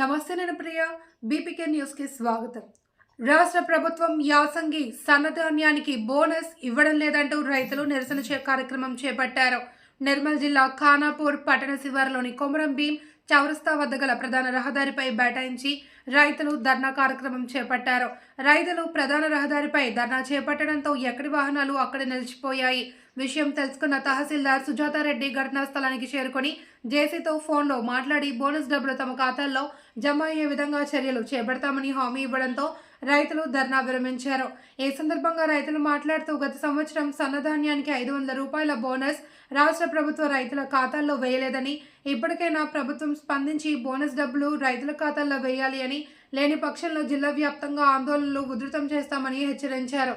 నమస్తే నేను ప్రియ బీపీకే న్యూస్కి స్వాగతం. రాష్ట్ర ప్రభుత్వం యాసంగి సన్నధాన్యానికి బోనస్ ఇవ్వడం లేదంటూ రైతులు నిరసన చే కార్యక్రమం చేపట్టారు. నిర్మల్ జిల్లా ఖానాపూర్ పట్టణ శివారులోని కొమరం భీం చౌరస్తా వద్ద గల ప్రధాన రహదారిపై బైఠాయించి రైతులు ధర్నా కార్యక్రమం చేపట్టారు. రైతులు ప్రధాన రహదారిపై ధర్నా చేపట్టడంతో ఎక్కడి వాహనాలు అక్కడ నిలిచిపోయాయి. విషయం తెలుసుకున్న తహసీల్దార్ సుజాతారెడ్డి ఘటనా స్థలానికి చేరుకొని జేసీతో ఫోన్లో మాట్లాడి బోనస్ డబ్బులు తమ ఖాతాల్లో జమ అయ్యే విధంగా చర్యలు చేపడతామని హామీ ఇవ్వడంతో రైతులు ధర్నా విరమించారు. ఈ సందర్భంగా రైతులు మాట్లాడుతూ గత సంవత్సరం సన్నధాన్యానికి ఐదు వందల రూపాయల బోనస్ రాష్ట్ర ప్రభుత్వ రైతుల ఖాతాల్లో వేయలేదని ఇప్పటికైనా ప్రభుత్వం స్పందించి బోనస్ డబ్బులు రైతుల ఖాతాల్లో వేయాలి అని లేని పక్షంలో జిల్లా వ్యాప్తంగా ఆందోళనలు ఉధృతం చేస్తామని హెచ్చరించారు.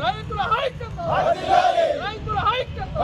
రైతుల ఐక్యత రైతుల ఐక్యత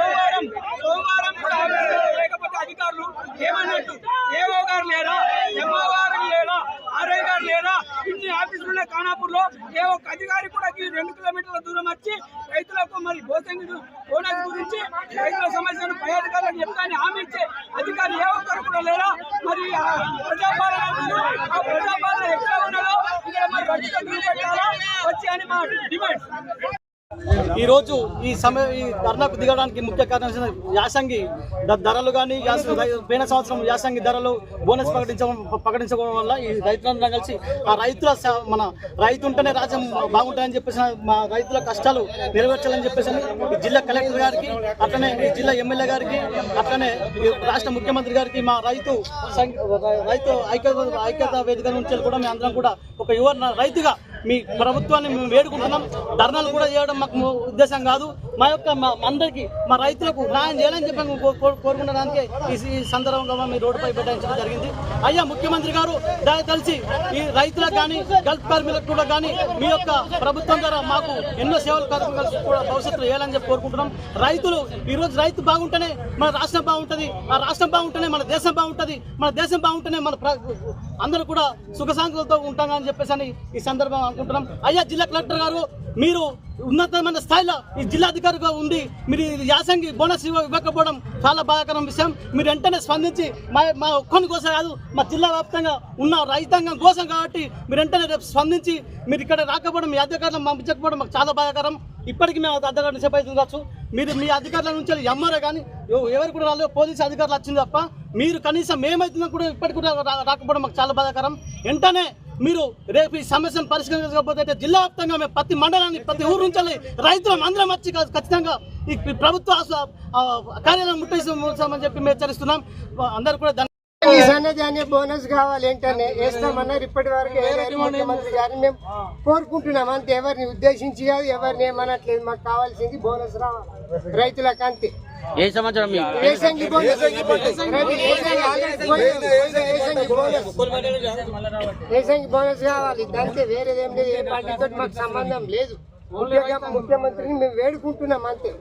సోమవారం సోమవారం కూడా ఆఫీసులో లేకపోతే అధికారులు ఏమన్నట్టు ఏఓ గారు లేరా ఎంఓ గారు లేరా ఆర్ఐ గారు లేరా ఇన్ని ఆఫీసులు ఉన్నాయి ఖానాపూర్లో ఏ ఒక్క అధికారి కూడా ఈ రెండు కిలోమీటర్ల దూరం వచ్చి రైతులకు మరి బోసంగి బోనస్ గురించి రైతుల సమస్యను పై అధికారులకు చెప్తాని హామీ ఇచ్చే అధికారి ఏ ఒక్కరు కూడా లేరా? మరి ప్రజాపాలన ఆ ప్రజాపాలన ఎక్కడ ఉన్నదో ఇక్కడ మరి పెట్టాలా? వచ్చి అని మా డిమాండ్. ఈ రోజు ఈ సమయ ఈ ధర్నాకు దిగడానికి ముఖ్య కారణం యాసంగి ధరలు కానీ పోయిన సంవత్సరం యాసంగి ధరలు బోనస్ ప్రకటించడం ప్రకటించడం వల్ల ఈ రైతులందరం కలిసి ఆ రైతుల మన రైతు ఉంటేనే రాజ్యం బాగుంటుందని చెప్పేసి మా రైతుల కష్టాలు నెరవేర్చాలని చెప్పేసి ఈ జిల్లా కలెక్టర్ గారికి అట్లనే ఈ జిల్లా ఎమ్మెల్యే గారికి అట్లనే రాష్ట్ర ముఖ్యమంత్రి గారికి మా రైతు రైతు ఐక్యత ఐక్యత వేదిక నుంచి కూడా మేము అందరం కూడా ఒక యువ రైతుగా మీ ప్రభుత్వాన్ని మేము వేడుకుంటున్నాం. ధర్నాలు కూడా చేయడం మాకు ఉద్దేశం కాదు. మా యొక్క మా అందరికి మా రైతులకు న్యాయం చేయాలని చెప్పి మేము ఈ సందర్భంగా మీ రోడ్డుపై పెట్టించడం జరిగింది. అయ్యా ముఖ్యమంత్రి గారు దయతలిసి ఈ రైతులకు కానీ గల్ఫ్ కార్మికులకు కూడా కానీ మీ యొక్క ప్రభుత్వం ద్వారా మాకు ఎన్నో సేవలు కలిసి కూడా భవిష్యత్తులో చేయాలని చెప్పి కోరుకుంటున్నాం. రైతులు ఈరోజు రైతు బాగుంటేనే మన రాష్ట్రం బాగుంటుంది ఆ రాష్ట్రం బాగుంటేనే మన దేశం బాగుంటుంది మన దేశం బాగుంటేనే మన అందరూ కూడా సుఖ శాంతులతో ఉంటాం అని చెప్పేసి అని ఈ సందర్భం అనుకుంటున్నాం. అయ్యా జిల్లా కలెక్టర్ గారు మీరు ఉన్నతమైన స్థాయిలో ఈ జిల్లాధికారిగా ఉండి మీరు యాసంగి బోనస్ ఇవ్వ- ఇవ్వకపోవడం చాలా బాధాకరం విషయం. మీరు వెంటనే స్పందించి మా మా ఒక్కని కోసం కాదు మా జిల్లా వ్యాప్తంగా ఉన్న రైతాంగం కోసం కాబట్టి మీరు వెంటనే రేపు స్పందించి మీరు ఇక్కడ రాకపోవడం మీ అధికారులను పంపించకపోవడం మాకు చాలా బాధాకరం. ఇప్పటికీ మేము అధికారులు సేపు అవుతుంది కావచ్చు. మీరు మీ అధికారుల నుంచి ఎంఆర్ఏ కానీ ఎవరు కూడా రాలేదు పోలీసు అధికారులు వచ్చింది తప్ప మీరు కనీసం ఏమవుతుందో కూడా ఇప్పటికి కూడా రా- రాకపోవడం మాకు చాలా బాధాకరం. వెంటనే మీరు రేపు ఈ సమస్యను పరిష్కరించకపోతే అయితే జిల్లా వ్యాప్తంగా మేము ప్రతి మండలాన్ని ప్రతి ఊరు నుంచి రైతులం అందరం వచ్చి ఖచ్చితంగా ఈ ప్రభుత్వ కార్యాలయం ముట్టేసామని చెప్పి మేము హెచ్చరిస్తున్నాం. అందరూ కూడా ఈ బోనస్ కావాలి ఏంటనే వేస్తామన్నారు ఇప్పటి వరకు ముఖ్యమంత్రి గారిని మేము కోరుకుంటున్నాం. అంతే ఎవరిని ఉద్దేశించి కాదు ఎవరిని ఏమనట్లేదు మాకు కావాల్సింది బోనస్ రావాలి. రైతులకు అంతే ఏ సంవత్సరం బోనస్ కావాలి. వేరేదేం లేదు. ఏ పార్టీతో మాకు సంబంధం లేదు. ముఖ్యమంత్రిని మేము వేడుకుంటున్నాం అంతే.